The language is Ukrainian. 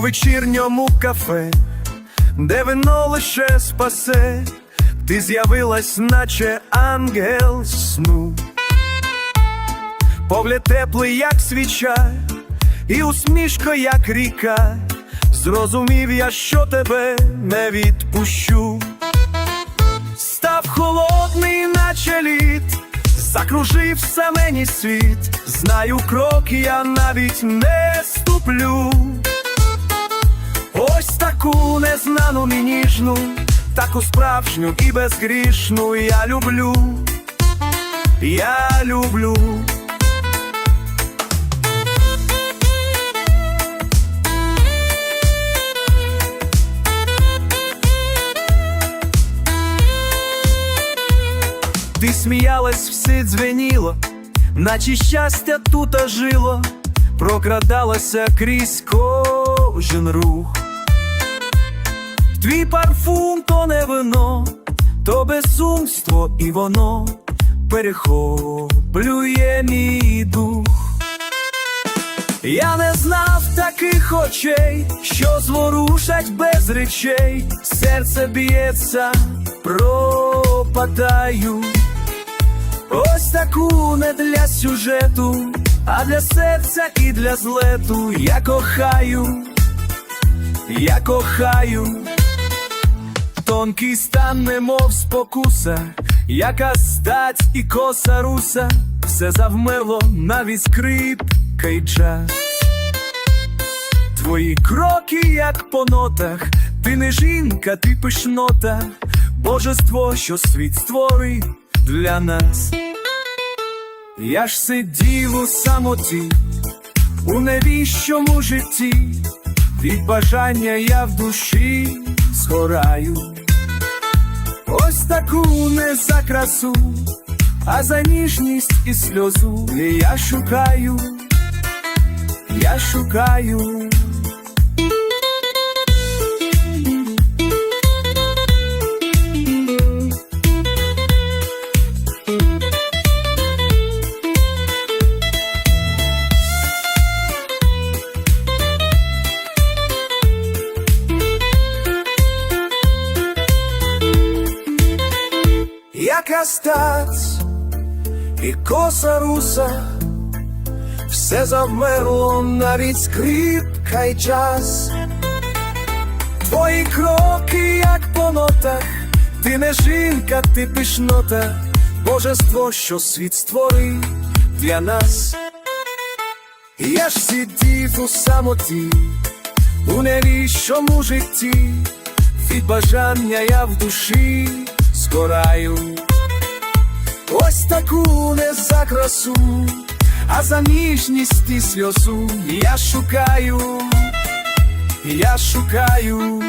вечірньому кафе, де вино лише спасе, ти з'явилась, наче ангел сну. Погляд теплий, як свіча, і усмішка, як ріка. Зрозумів я, що тебе не відпущу. Став холодний, наче лід, закружився мені світ. Знаю, крок я навіть не ступлю. Ось таку незнану і ніжну, таку справжню і безгрішну я люблю. Я люблю. Ти сміялась, все дзвеніло, наче щастя тут ожило, прокрадалося крізь кожен рух. Твій парфум то не вино, то безумство і воно перехоплює мій дух. Я не знав таких очей, що зворушать без речей, серце б'ється, пропадаю. Ось таку не для сюжету, а для серця і для злету. Я кохаю, я кохаю, тонкий стан, немов спокуса, яка стать і коса руса, все завмерло, навіть скрипка й час. Твої кроки, як по нотах, ти не жінка, ти пишнота, божество, що світ створив для нас. Я ж сидів у самоті, у невіщому житті, від бажання я в душі згораю. Ось таку не за красу, а за ніжність і сльозу я шукаю, я шукаю. Яка стать і коса руса, все завмерло, навіть скрипка й час. Твої кроки, як по нотах, ти не жінка, ти пишнота, божество, що світ створив для нас. Я ж сидів у самоті, у невіщому житті, від бажання я в душі згораю. Ось таку не за красу, а за ніжність і сльозу я шукаю, я шукаю.